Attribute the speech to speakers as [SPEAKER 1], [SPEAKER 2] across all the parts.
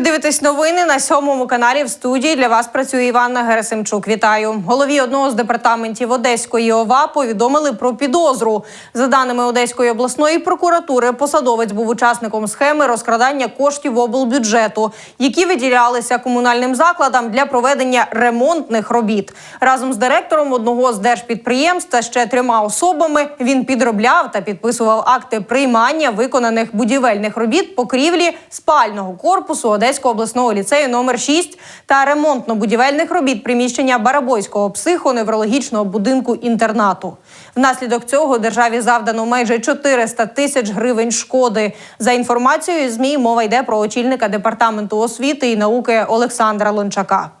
[SPEAKER 1] Ви дивитесь новини на сьомому каналі. В студії для вас працює Іванна Герасимчук. Вітаю. Голові одного з департаментів Одеської ОВА повідомили про підозру. За даними Одеської обласної прокуратури, посадовець був учасником схеми розкрадання коштів облбюджету, які виділялися комунальним закладам для проведення ремонтних робіт. Разом з директором одного з держпідприємств та ще трьома особами він підробляв та підписував акти приймання виконаних будівельних робіт покрівлі спального корпусу Одеського обласного ліцею номер 6 та ремонтно-будівельних робіт приміщення Барабойського психоневрологічного будинку інтернату. Внаслідок цього державі завдано майже 400 тисяч гривень шкоди. За інформацією змі мова йде про очільника департаменту освіти і науки Олександра Лончака.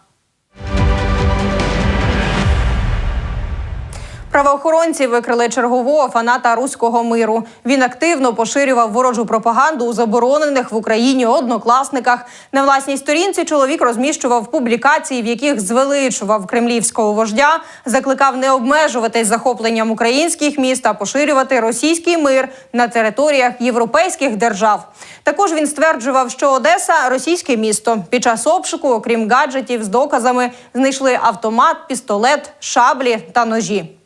[SPEAKER 1] Правоохоронці викрили чергового фаната руського миру. Він активно поширював ворожу пропаганду у заборонених в Україні однокласниках. На власній сторінці чоловік розміщував публікації, в яких звеличував кремлівського вождя, закликав не обмежуватись захопленням українських міст а поширювати російський мир на територіях європейських держав. Також він стверджував, що Одеса російське місто. Під час обшуку, окрім гаджетів з доказами, знайшли автомат, пістолет, шаблі та ножі.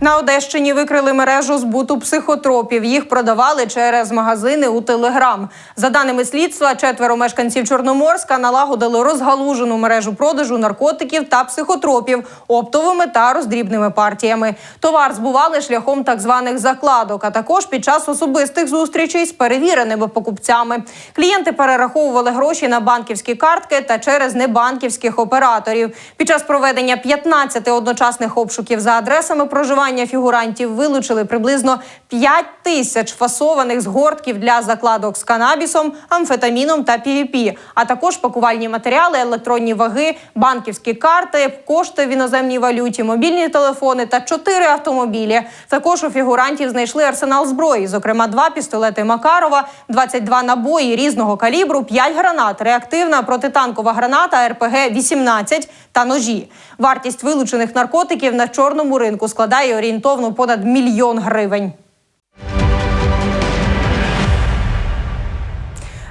[SPEAKER 1] На Одещині викрили мережу збуту психотропів. Їх продавали через магазини у Телеграм. За даними слідства, четверо мешканців Чорноморська налагодили розгалужену мережу продажу наркотиків та психотропів оптовими та роздрібними партіями. Товар збували шляхом так званих закладок, а також під час особистих зустрічей з перевіреними покупцями. Клієнти перераховували гроші на банківські картки та через небанківських операторів. Під час проведення 15 одночасних обшуків за адресами проживання фігурантів вилучили приблизно 5 тисяч фасованих згортків для закладок з канабісом, амфетаміном та PVP, а також пакувальні матеріали, електронні ваги, банківські карти, кошти в іноземній валюті, мобільні телефони та 4 автомобілі. Також у фігурантів знайшли арсенал зброї, зокрема два пістолети Макарова, 22 набої різного калібру, 5 гранат, реактивна протитанкова граната РПГ-18 та ножі. Вартість вилучених наркотиків на чорному ринку складає орієнтовно понад мільйон гривень.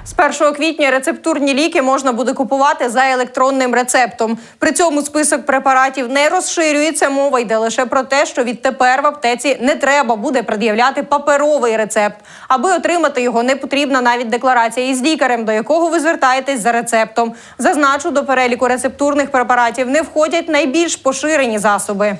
[SPEAKER 1] З 1 квітня рецептурні ліки можна буде купувати за електронним рецептом. При цьому список препаратів не розширюється. Мова йде лише про те, що відтепер в аптеці не треба буде пред'являти паперовий рецепт. Аби отримати його, не потрібна навіть декларація із лікарем, до якого ви звертаєтесь за рецептом. Зазначу, до переліку рецептурних препаратів не входять найбільш поширені засоби.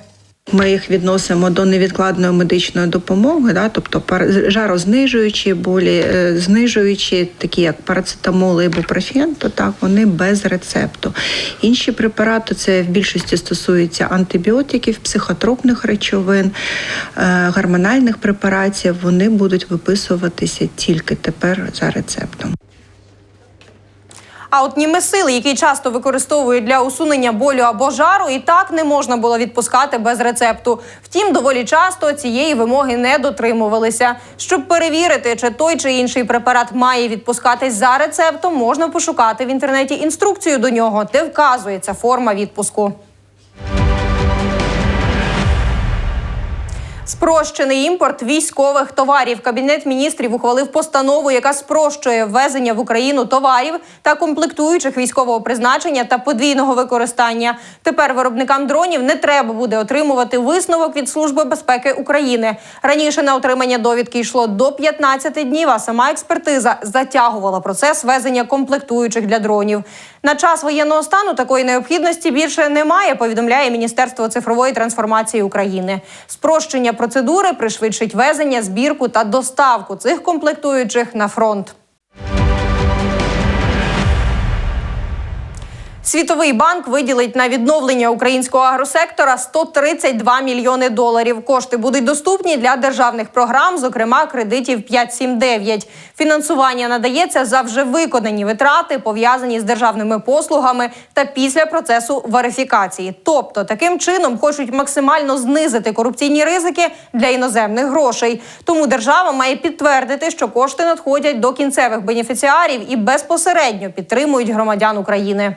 [SPEAKER 2] Ми їх відносимо до невідкладної медичної допомоги, да, тобто жарознижуючі, болі е, знижуючі, такі як парацетамол і ібупрофен, то так вони без рецепту. Інші препарати це в більшості стосується антибіотиків, психотропних речовин, е, гормональних препаратів. Вони будуть виписуватися тільки тепер за рецептом.
[SPEAKER 1] А от німесил, який часто використовують для усунення болю або жару, і так не можна було відпускати без рецепту. Втім, доволі часто цієї вимоги не дотримувалися. Щоб перевірити, чи той чи інший препарат має відпускатись за рецептом, можна пошукати в інтернеті інструкцію до нього, де вказується форма відпуску. Спрощений імпорт військових товарів. Кабінет міністрів ухвалив постанову, яка спрощує ввезення в Україну товарів та комплектуючих військового призначення та подвійного використання. Тепер виробникам дронів не треба буде отримувати висновок від Служби безпеки України. Раніше на отримання довідки йшло до 15 днів, а сама експертиза затягувала процес везення комплектуючих для дронів. На час воєнного стану такої необхідності більше немає. Повідомляє Міністерство цифрової трансформації України. Спрощення процедури пришвидшить везення, збірку та доставку цих комплектуючих на фронт. Світовий банк виділить на відновлення українського агросектора 132 мільйони доларів. Кошти будуть доступні для державних програм, зокрема кредитів 579. Фінансування надається за вже виконані витрати, пов'язані з державними послугами та після процесу верифікації. Тобто, таким чином хочуть максимально знизити корупційні ризики для іноземних грошей. Тому держава має підтвердити, що кошти надходять до кінцевих бенефіціарів і безпосередньо підтримують громадян України.